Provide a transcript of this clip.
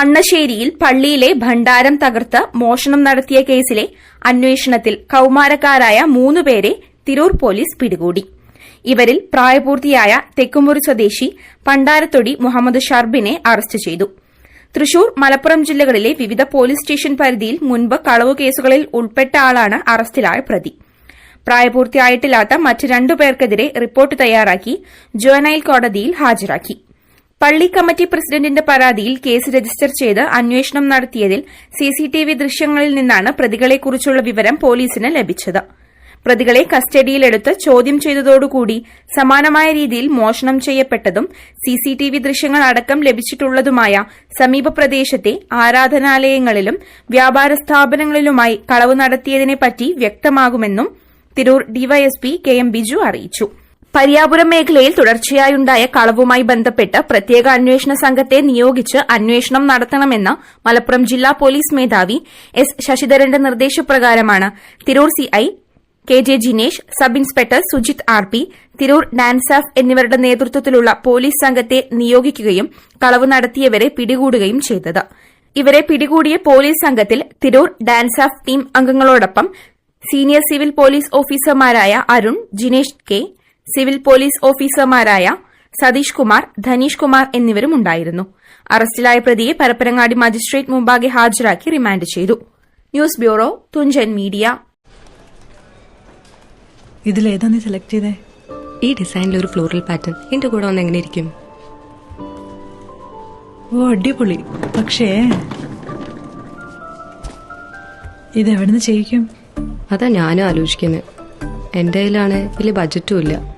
അണ്ണശ്ശേരിയിൽ പള്ളിയിലെ ഭണ്ഡാരം തകർത്ത് മോഷണം നടത്തിയ കേസിലെ അന്വേഷണത്തിൽ കൌമാരക്കാരായ മൂന്നുപേരെ തിരൂർ പോലീസ് പിടികൂടി. ഇവരിൽ പ്രായപൂർത്തിയായ തെക്കുമുറി സ്വദേശി പണ്ടാരത്തൊടി മുഹമ്മദ് ഷർബിനെ അറസ്റ്റ് ചെയ്തു. തൃശൂർ മലപ്പുറം ജില്ലകളിലെ വിവിധ പോലീസ് സ്റ്റേഷൻ പരിധിയിൽ മുൻപ് കളവു കേസുകളിൽ ഉൾപ്പെട്ട ആളാണ് അറസ്റ്റിലായ പ്രതി. പ്രായപൂർത്തിയായിട്ടില്ലാത്ത മറ്റ് രണ്ടുപേർക്കെതിരെ റിപ്പോർട്ട് തയ്യാറാക്കി ജുവനൈൽ കോടതിയിൽ ഹാജരാക്കി. പള്ളി കമ്മിറ്റി പ്രസിഡന്റിന്റെ പരാതിയിൽ കേസ് രജിസ്റ്റർ ചെയ്ത് അന്വേഷണം നടത്തിയതിൽ സിസിടിവി ദൃശ്യങ്ങളിൽ നിന്നാണ് പ്രതികളെക്കുറിച്ചുള്ള വിവരം പോലീസിന് ലഭിച്ചത്. പ്രതികളെ കസ്റ്റഡിയിലെടുത്ത് ചോദ്യം ചെയ്തതോടുകൂടി സമാനമായ രീതിയിൽ മോഷണം ചെയ്യപ്പെട്ടതും സിസിടിവി ദൃശ്യങ്ങൾ അടക്കം ലഭിച്ചിട്ടുള്ളതുമായ സമീപ പ്രദേശത്തെ ആരാധനാലയങ്ങളിലും വ്യാപാര സ്ഥാപനങ്ങളിലുമായി കളവ് നടത്തിയതിനെപ്പറ്റി വ്യക്തമാകുമെന്നും Tirur DYSP K M Biju അറിയിച്ചു. പരിയാപുരം മേഖലയിൽ തുടർച്ചയായുണ്ടായ കളവുമായി ബന്ധപ്പെട്ട് പ്രത്യേക അന്വേഷണ സംഘത്തെ നിയോഗിച്ച് അന്വേഷണം നടത്തണമെന്ന് മലപ്പുറം ജില്ലാ പോലീസ് മേധാവി എസ് ശശിധരന്റെ നിർദ്ദേശപ്രകാരമാണ്. Tirur CI K J Jinesh sub inspector Sujith R P Tirur DANSAF എന്നിവരുടെ നേതൃത്വത്തിലുള്ള പോലീസ് സംഘത്തെ നിയോഗിക്കുകയും കളവ് നടത്തിയവരെ പിടികൂടുകയും ചെയ്തത്. ഇവരെ പിടികൂടിയ പോലീസ് സംഘത്തിൽ തിരൂർ ഡാൻസാഫ് ടീം അംഗങ്ങളോടൊപ്പം സീനിയർ സിവിൽ പോലീസ് ഓഫീസർമാരായ Arun Jinesh K civil police ഓഫീസർമാരായ സതീഷ് കുമാർ ധനീഷ് കുമാർ എന്നിവരും ഉണ്ടായിരുന്നു. അറസ്റ്റിലായ പ്രതിയെ പരപ്പനങ്ങാടി മജിസ്ട്രേറ്റ് മുമ്പാകെ ഹാജരാക്കി റിമാൻഡ് ചെയ്തു. News bureau Thunchan media. ഇതിലേതാ നീ സെലക്ട് ചെയ്തേ? ഈ ഡിസൈനിൽ ഒരു ഫ്ലോറൽ പാറ്റേൺ എന്റെ കൂടെ വന്ന് എങ്ങനെ ഇരിക്കും? ഓ അടിപൊളി. പക്ഷേ ഇത് ഇതെവിടുന്ന് ചെയ്യിക്കും? അതാ ഞാനും ആലോചിക്കുന്നത് എന്റെ കയ്യിലാണ് വലിയ ബഡ്ജറ്റും ഇല്ല.